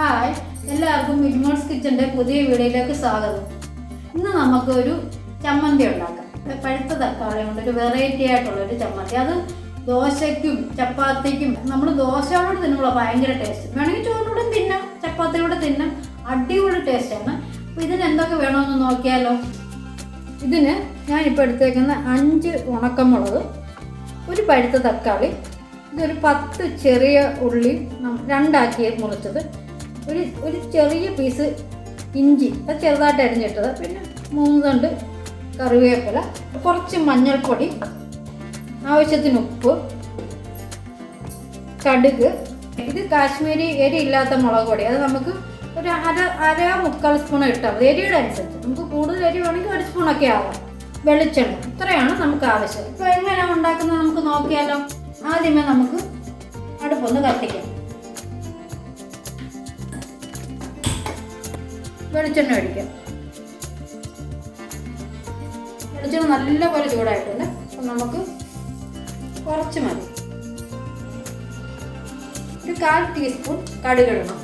Hi എല്ലാവർക്കും മിനിമോൾസ് കിച്ചന്റെ പുതിയ വീഡിയോയിലേക്ക് സ്വാഗതം. ഇന്ന് നമുക്കൊരു ചമ്മന്തി ഉണ്ടാക്കാം. പഴുത്ത തക്കാളി കൊണ്ട് ഒരു വെറൈറ്റി ആയിട്ടുള്ള ഒരു ചമ്മന്തി. അത് ദോശയ്ക്കും ചപ്പാത്തിക്കും നമ്മൾ ദോശയോട് തിന്നുമ്പോൾ ഭയങ്കര ടേസ്റ്റ് വേണമെങ്കിൽ ചോറിലൂടെ തിന്നാം ചപ്പാത്തിയോടെ തിന്നാം. അടിപൊളി ടേസ്റ്റാണ് അപ്പോൾ ഇതിന് എന്തൊക്കെ വേണമെന്ന് നോക്കിയാലോ? ഇതിന് ഞാനിപ്പോൾ എടുത്തേക്കുന്ന അഞ്ച് ഉണക്കമുളക് ഒരു പഴുത്ത തക്കാളി ഇതൊരു പത്ത് ചെറിയ ഉള്ളി രണ്ടാക്കി മുറിച്ചത്. ഒരു ഒരു ചെറിയ പീസ് ഇഞ്ചി അത് ചെറുതായിട്ട് അരിഞ്ഞിട്ടത്. പിന്നെ മൂന്ന് തണ്ട് കറിവേപ്പില കുറച്ച് മഞ്ഞൾപ്പൊടി ആവശ്യത്തിന് ഉപ്പ് കടുക്. ഇത് കാശ്മീരി എരി ഇല്ലാത്ത മുളക് പൊടി. അത് നമുക്ക് ഒരു അര അര മുക്കാൽ സ്പൂൺ ഇട്ടാൽ മതി. എരിയുടെ അനുസരിച്ച്. നമുക്ക് കൂടുതൽ എരി വേണമെങ്കിൽ ഒരു സ്പൂണൊക്കെ ആവാം. വെളിച്ചെണ്ണ. ഇത്രയാണ് നമുക്ക് ആവശ്യം. ഇപ്പോൾ എങ്ങനെയാണ് ഉണ്ടാക്കുന്നത് നമുക്ക് നോക്കിയാലോ? ആദ്യമേ നമുക്ക് അടുപ്പൊന്ന് കത്തിക്കാം. വെളിച്ചെണ്ണ ഒഴിക്കാം. വെളിച്ചെണ്ണ നല്ലപോലെ ചൂടായിട്ടുണ്ട്. അപ്പം നമുക്ക് കുറച്ച് മതി. ഒരു കാൽ ടീസ്പൂൺ കടുക് ഇടണം.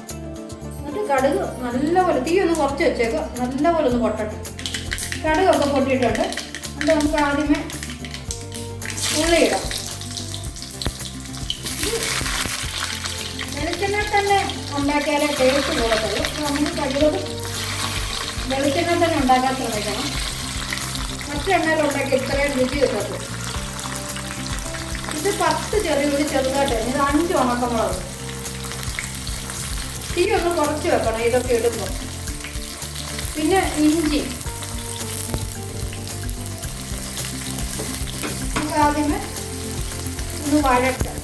എന്നിട്ട് കടുക് നല്ലപോലെ തീ ഒന്ന് കുറച്ച് വെച്ചേക്കുക നല്ലപോലെ ഒന്ന് പൊട്ടട്ടെ. കടുകൊക്കെ പൊട്ടിയിട്ടുണ്ട്. എന്നിട്ട് നമുക്ക് ആദ്യമേ ഉള്ളി ഇടാം. വെളിച്ചെണ്ണ തന്നെ ഉണ്ടാക്കിയാലേ ടേസ്റ്റ് കൂടത്തുള്ളൂ നമുക്ക് കഴിവതും വെളിച്ചെണ്ണ തന്നെ ഉണ്ടാക്കാൻ ശ്രമിക്കണം. മറ്റു എണ്ണയിൽ ഉണ്ടാക്കി ഇത്രയും രുചി കിട്ടത്തുള്ളൂ ഇത് പത്ത് ചെറിയ ഉള്ളി ചെറുതായിട്ട് ഇത് അഞ്ച് ഉണക്കമുളക് തീ ഒന്ന് കുറച്ച് വെക്കണം ഇതൊക്കെ ഇടുമ്പോൾ. പിന്നെ ഇഞ്ചി. നമുക്ക് ആദ്യമേ ഒന്ന് വഴറ്റാം.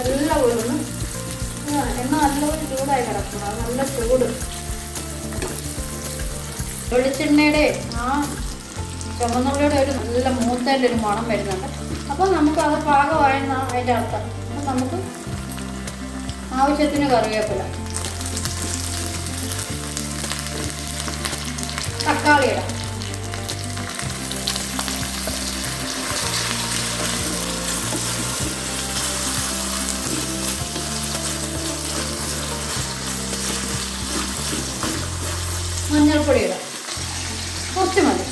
എല്ലാം ഉഴുന്ന്. എണ്ണ നല്ലപോലെ ചൂടായി കിടക്കണം. നല്ല ചൂട്. വെളിച്ചെണ്ണയുടെ ആ ചുമന്നുള്ളിയുടെ ഒരു നല്ല മൂത്തതിന്റെ ഒരു മണം വരുന്നുണ്ട്. അപ്പോൾ നമുക്ക് അത് പാകമായിരുന്ന അതിന്റെ അർത്ഥം. അപ്പം നമുക്ക് ആവശ്യത്തിന് കറിവേപ്പില. തക്കാളി ഇടാം. മഞ്ഞൾപ്പൊടി ഇടാം കുറച്ച് മതി.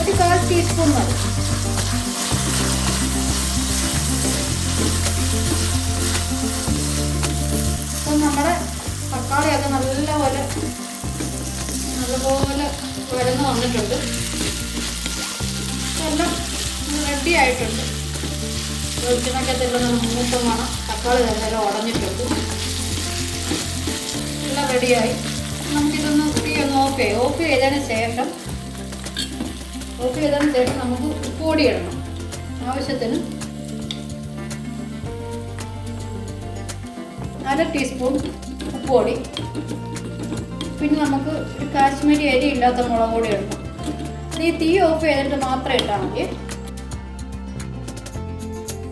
ഒരു കാൽ ടീസ്പൂൺ മതി. അപ്പം നമ്മുടെ തക്കാളിയൊക്കെ നല്ലപോലെ നല്ലപോലെ വരന്ന് വന്നിട്ടുണ്ട്. എല്ലാം റെഡി ആയിട്ടുണ്ട്. വെളിച്ചെണ്ണക്കത്തെല്ലാം മൂത്തമാണ് മൂത്ത തക്കാളി തന്നെ ഉടഞ്ഞിട്ടുണ്ട്. എല്ലാം റെഡിയായി നമുക്കിതൊന്ന് തീ ഒന്ന് ഓഫ് ചെയ്യാം. ഓഫ് ചെയ്തതിന് ശേഷം ഓഫ് ചെയ്തതിന് ശേഷം നമുക്ക് ഉപ്പുപൊടി ഇടണം. ആവശ്യത്തിന് അര ടീസ്പൂൺ ഉപ്പുപൊടി. പിന്നെ നമുക്ക് ഒരു കാശ്മീരി അരി ഇല്ലാത്ത മുളക് പൊടി ഇടണം. ഈ തീ ഓഫ് ചെയ്തിട്ട് മാത്രം ഇട്ടാൽ മതി.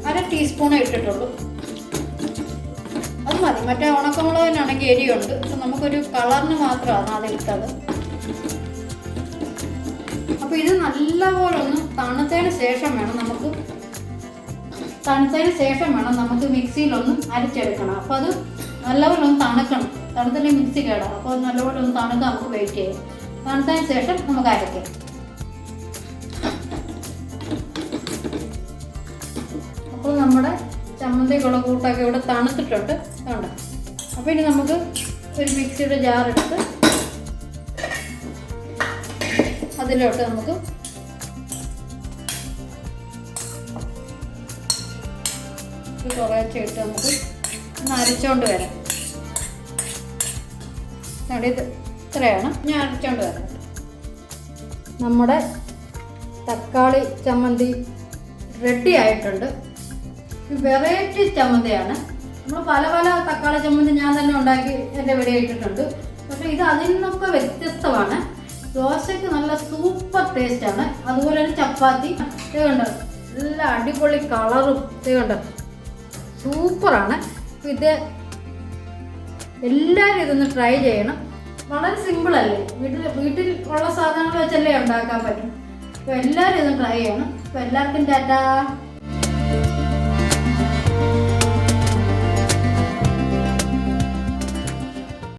അര ടീസ്പൂണേ ഇട്ടിട്ടുള്ളൂ. മതി. മറ്റേ ഉണക്കമുളക് തന്നെയാണെങ്കിൽ എരിയുണ്ട് നമുക്കൊരു കളറിന് മാത്രമാണ് അതെടുത്തത് അപ്പോൾ ഇത് നല്ലപോലെ ഒന്ന് തണുത്തതിന് ശേഷം വേണം നമുക്ക് തണുത്തതിന് ശേഷം വേണം നമുക്ക് മിക്സിയിലൊന്ന് അരച്ചെടുക്കണം. അപ്പോൾ അത് നല്ലപോലെ ഒന്ന് തണുക്കണം. തണുത്തില്ലെങ്കിൽ മിക്സി കേടാം അപ്പോൾ നല്ലപോലെ ഒന്ന് തണുത്ത് നമുക്ക് വെയിറ്റ് ചെയ്യാം. തണുത്തതിന് ശേഷം നമുക്ക് അരയ്ക്കാം അപ്പോൾ നമ്മുടെ ചമ്മന്തിക്കുള്ള കൂട്ടൊക്കെ ഇവിടെ തണുത്തിട്ടുണ്ട്. വേണ്ട അപ്പോൾ ഇനി നമുക്ക് ഒരു മിക്സിയുടെ ജാർ എടുത്ത് അതിലോട്ട് നമുക്ക് കുറേശ്ശെ ഇട്ട് നമുക്ക് ഒന്ന് അരച്ചോണ്ട് വരാം. ഇത് ഇത്രയാണ്. ഞാൻ അരച്ചോണ്ട് വരാം. നമ്മുടെ തക്കാളി ചമ്മന്തി റെഡി ആയിട്ടുണ്ട്. വെറൈറ്റി ചമ്മന്തിയാണ്. നമ്മൾ പല പല തക്കാളി ചമ്മന്തി ഞാൻ തന്നെ ഉണ്ടാക്കി എന്റെ വീഡിയോ ഇട്ടിട്ടുണ്ട്. പക്ഷെ ഇത് അതിൽ നിന്നൊക്കെ വ്യത്യസ്തമാണ്. ദോശയ്ക്ക് നല്ല സൂപ്പർ ടേസ്റ്റ് ആണ്. അതുപോലെ തന്നെ ചപ്പാത്തി. ഇതുകൊണ്ട് കണ്ടോ? നല്ല അടിപൊളി കളറും ഇതുകൊണ്ട് സൂപ്പറാണ് ഇത് എല്ലാവരും ഇതൊന്ന് ട്രൈ ചെയ്യണം. വളരെ സിമ്പിളല്ലേ വീട്ടിൽ വീട്ടിൽ ഉള്ള സാധനങ്ങൾ വെച്ചല്ലേ ഉണ്ടാക്കാൻ പറ്റും. അപ്പോൾ എല്ലാവരും ഇതൊന്ന് ട്രൈ ചെയ്യണം. അപ്പോൾ എല്ലാവർക്കും ടാറ്റാ.